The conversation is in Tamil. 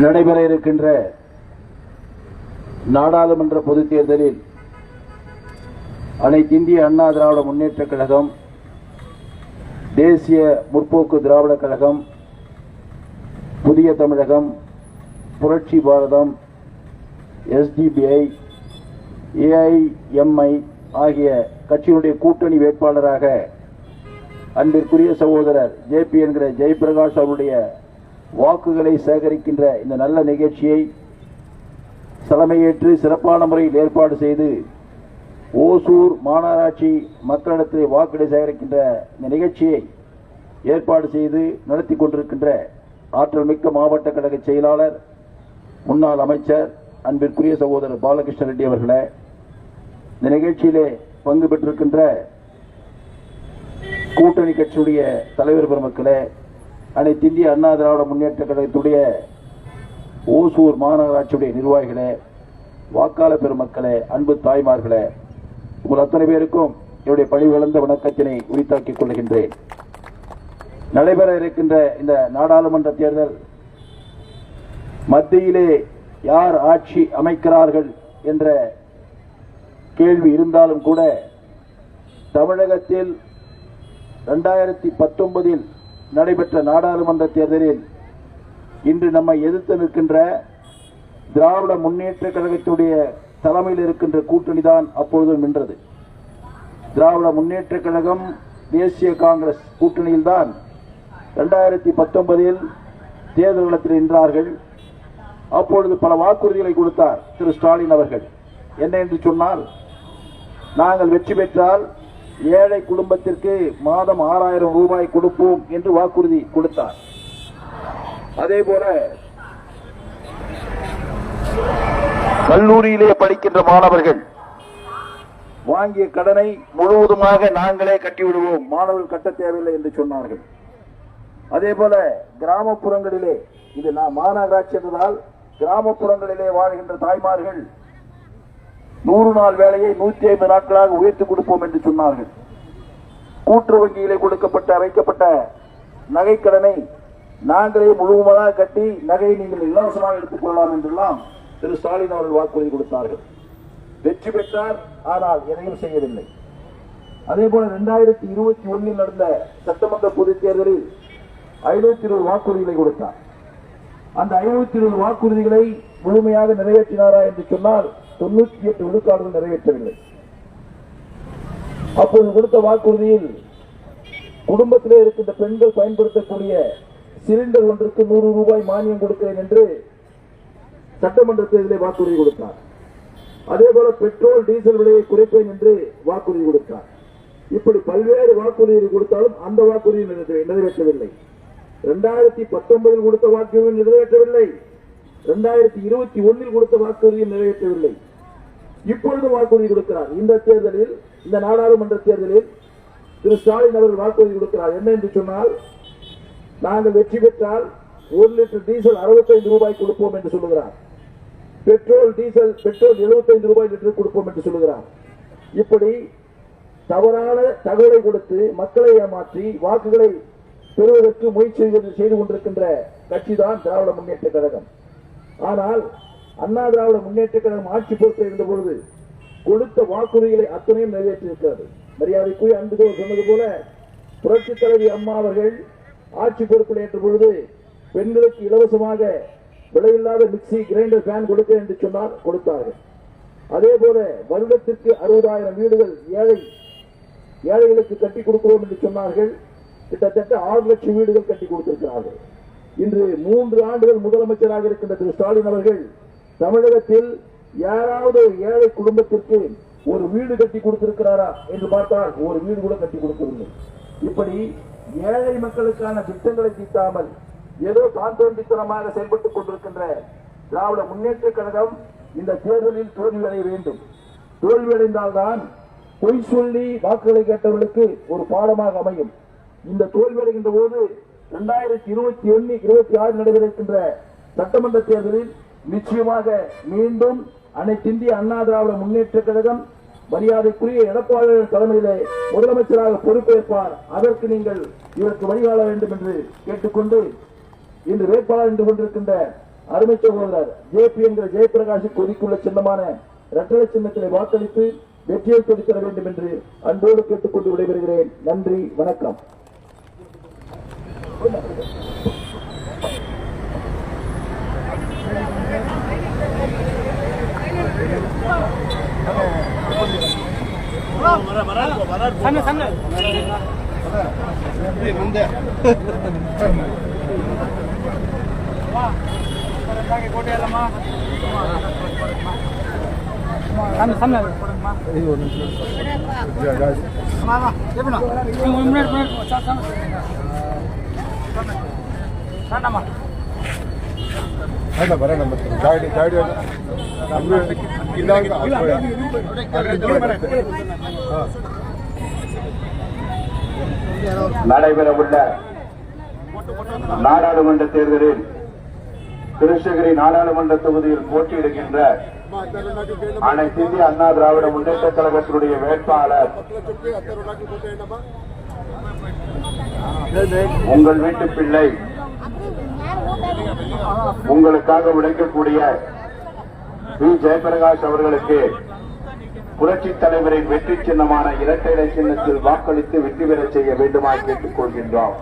நடைபெற இருக்கின்ற நாடாளுமன்ற பொதுத் தேர்தலில் அனைத்து இந்திய அண்ணா திராவிட முன்னேற்றக் கழகம் தேசிய முற்போக்கு திராவிட கழகம் புதிய தமிழகம் புரட்சி பாரதம் எஸ்டிபிஐ ஏஐஎம்ஐ ஆகிய கட்சியினுடைய கூட்டணி வேட்பாளராக அன்பிற்குரிய சகோதரர் ஜேபி என்கிற ஜெயபிரகாஷ் அவருடைய வாக்குகளை சேகரிக்கின்ற இந்த நல்ல நிகழ்ச்சியை தலைமையேற்று சிறப்பான முறையில் ஏற்பாடு செய்து ஓசூர் மாநகராட்சி மக்களிடத்தில் வாக்குகளை சேகரிக்கின்ற இந்த நிகழ்ச்சியை ஏற்பாடு செய்து நடத்தி கொண்டிருக்கின்ற ஆற்றல் மிக்க மாவட்ட கழக செயலாளர் முன்னாள் அமைச்சர் அன்பிற்குரிய சகோதரர் பாலகிருஷ்ண ரெட்டி அவர்களே இந்த நிகழ்ச்சியிலே பங்கு பெற்றிருக்கின்ற கூட்டணி கட்சியுடைய தலைவர் பெருமக்களே அனைத்து இந்திய அண்ணா திராவிட முன்னேற்ற கழகத்துடைய ஓசூர் மாநகராட்சியுடைய நிர்வாகிகளே வாக்காளர் பெருமக்களே அன்பு தாய்மார்களே உங்கள் அத்தனை பேருக்கும் என்னுடைய பணிவிழந்த வணக்கத்தினை உரித்தாக்கிக் கொள்கின்றேன். நடைபெற இருக்கின்ற இந்த நாடாளுமன்ற தேர்தல் மத்தியிலே யார் ஆட்சி அமைக்கிறார்கள் என்ற கேள்வி இருந்தாலும் கூட தமிழகத்தில் இரண்டாயிரத்தி பத்தொன்பதில் நடைபெற்ற நாடாளுமன்ற தேர்தலில் இன்று நம்மை எதிர்த்து நிற்கின்ற திராவிட முன்னேற்ற கழகத்துடைய தலைமையில் இருக்கின்ற கூட்டணி தான் அப்பொழுதும் நின்றது. திராவிட முன்னேற்ற கழகம் தேசிய காங்கிரஸ் கூட்டணியில்தான் ரெண்டாயிரத்தி இரண்டாயிரத்தி பத்தொன்பதில் தேர்தல் களத்தில் நின்றார்கள். அப்பொழுது பல வாக்குறுதிகளை கொடுத்தார் திரு ஸ்டாலின் அவர்கள். என்ன என்று சொன்னால் நாங்கள் வெற்றி பெற்றால் ஏழை குடும்பத்திற்கு மாதம் ஆறாயிரம் ரூபாய் கொடுப்போம் என்று வாக்குறுதி கொடுத்தார். அதே போல கல்லூரியிலே படிக்கின்ற மாணவர்கள் வாங்கிய கடனை முழுவதுமாக நாங்களே கட்டிவிடுவோம். மாணவர்கள் கட்ட தேவையில்லை என்று சொன்னார்கள். அதே போல கிராமப்புறங்களிலே இது நான் மாநகராட்சி என்றதால் கிராமப்புறங்களிலே வாழ்கின்ற தாய்மார்கள் நூறு நாள் வேலையை நூத்தி ஐம்பது நாட்களாக உயர்த்தி கொடுப்போம் என்று சொன்னார்கள். கூற்று வங்கியிலே கொடுக்கப்பட்ட வைக்கப்பட்ட நகைக்கடனை நாங்களே முழுவதாக கட்டி நகையை நீங்கள் இலவசமாக எடுத்துக் கொள்ளலாம் என்றெல்லாம் திரு ஸ்டாலின் அவர்கள் வாக்குறுதி கொடுத்தார்கள். வெற்றி பெற்றார் ஆனால் எதையும் செய்யவில்லை. அதே போல இரண்டாயிரத்தி இருபத்தி ஒன்னில் நடந்த சட்டமன்ற பொதுத் தேர்தலில் ஐநூத்தி இருபது வாக்குறுதிகளை கொடுத்தார். அந்த ஐநூத்தி இருபது வாக்குறுதிகளை முழுமையாக நிறைவேற்றினாரா என்று சொன்னால் தொண்ணூத்தி எட்டு விழுக்காடுகள் நிறைவேற்றவில்லை. அப்போது கொடுத்த வாக்குறுதியில் குடும்பத்திலே இருக்கின்ற பெண்கள் பயன்படுத்தக்கூடிய சிலிண்டர் ஒன்றுக்கு நூறு ரூபாய் மானியம் கொடுக்கிறேன் என்று சட்டமன்ற தேர்தலை வாக்குறுதி கொடுத்தார். அதே போல பெட்ரோல் டீசல் விலையை குறைப்பேன் என்று வாக்குறுதி கொடுத்தார். இப்படி பல்வேறு வாக்குறுதிகளை கொடுத்தாலும் அந்த வாக்குறுதி நிறைவேற்றவில்லை. இரண்டாயிரத்தி பத்தொன்பதில் கொடுத்த வாக்குறுதியும் நிறைவேற்றவில்லை இரண்டாயிரத்தி இருபத்தி ஒன்னில் கொடுத்த வாக்குறுதியும் நிறைவேற்றவில்லை. இப்பொழுது வாக்குறுதி கொடுக்கிறார். இந்த தேர்தலில் இந்த நாடாளுமன்ற தேர்தலில் திரு ஸ்டாலின் அவர்கள் வாக்குறுதி கொடுக்கிறார். என்ன என்று சொன்னால் நாங்கள் வெற்றி பெற்றால் ஒரு லிட்டர் டீசல் 65 ரூபாய் கொடுப்போம் என்று சொல்லுகிறார். பெட்ரோல் டீசல் பெட்ரோல் 75 ரூபாய் லிட்டர் கொடுப்போம் என்று சொல்லுகிறார். இப்படி தவறான தகவலை கொடுத்து மக்களை ஏமாற்றி வாக்குகளை பெறுவதற்கு முயற்சி செய்து- செய்து கொண்டிருக்கின்ற கட்சிதான் திராவிட முன்னேற்ற கழகம். ஆனால் அண்ணா திராவிட முன்னேற்ற கழகம் ஆட்சி பொறுப்பில் இருந்த பொழுது கொடுத்த வாக்குறுதிகளை அத்தனையும் நிறைவேற்றியிருக்கிறது. மரியாதைக்குரிய அன்பு சொன்னது போல புரட்சி தலைவி அம்மா அவர்கள் ஆட்சி பொறுப்பில் ஏற்ற பொழுது பெண்களுக்கு இலவசமாக விலையில்லாத மிக்சி கிரைண்டர் ஃபேன் கொடுக்க என்று சொன்னார் கொடுத்தார்கள். அதே போல வருடத்திற்கு அறுபதாயிரம் வீடுகள் ஏழை ஏழைகளுக்கு கட்டி கொடுக்கிறோம் என்று சொன்னார்கள். கிட்டத்தட்ட ஆறு லட்சம் வீடுகள் கட்டி கொடுத்திருக்கிறார்கள். இன்று மூன்று ஆண்டுகள் முதலமைச்சராக இருக்கின்ற திரு ஸ்டாலின் அவர்கள் தமிழகத்தில் யாராவது ஒரு ஏழை குடும்பத்திற்கு ஒரு வீடு கட்டி கொடுத்திருக்கிறாரா என்று பார்த்தால் ஒரு வீடு கூட கட்டி கொடுக்கவில்லை. இப்படி ஏழை மக்களுக்கான திட்டங்களை தீட்டாமல் ஏதோ தான் தோன்றித்தனமாக செயல்பட்டுக் கொண்டிருக்கின்ற திராவிட முன்னேற்ற கழகம் இந்த தேர்தலில் தோல்வியடைய வேண்டும். தோல்வியடைந்தால்தான் பொய் சொல்லி வாக்குகளை கேட்டவர்களுக்கு ஒரு பாடமாக அமையும். இந்த தோல்வியடைகின்ற போது இரண்டாயிரத்தி இருபத்தி ஒன்னு இருபத்தி ஆறு நடைபெற இருக்கின்ற சட்டமன்ற தேர்தலில் நிச்சயமாக மீண்டும் அனைத்து இந்திய அண்ணா திராவிட முன்னேற்ற கழகம் மரியாதைக்குரிய எடப்பாடி தலைமையிலே முதலமைச்சராக பொறுப்பேற்பார். அதற்கு நீங்கள் இவருக்கு வழிகாண வேண்டும் என்று கேட்டுக்கொண்டு இன்று வேட்பாளர் என்று கொண்டிருக்கின்ற அருமை சகோதரர் ஜேபி என்கிற ஜெயபிரகாஷ் கொதிக்குள்ள சின்னமான இரட்டலை சின்னத்திலே வாக்களித்து வெற்றியை கொடுத்திட வேண்டும் என்று அன்போடு கேட்டுக்கொண்டு விடைபெறுகிறேன். நன்றி வணக்கம். ಅಲ್ಲ ಬರೋಣ ಮತ್ತೆ ಗಾಡಿ ಗಾಡಿ ಅಂದ್ರೆ ಇದ್ದಾಗ நடைபெறவுள்ள நாடாளுமன்ற தேர்தலில் கிருஷ்ணகிரி நாடாளுமன்ற தொகுதியில் போட்டியிடுகின்ற அனைத்து இந்திய அண்ணா திராவிட முன்னேற்ற கழகத்தினுடைய வேட்பாளர் உங்கள் வீட்டு பிள்ளை உங்களுக்காக உழைக்கக்கூடிய பி. ஜெயபிரகாஷ் அவர்களுக்கு புரட்சித் தலைவரின் வெற்றி சின்னமான இரட்டை இலை சின்னத்தில் வாக்களித்து வெற்றி பெறச் செய்ய வேண்டுமாய் கேட்டுக் கொள்கின்றோம்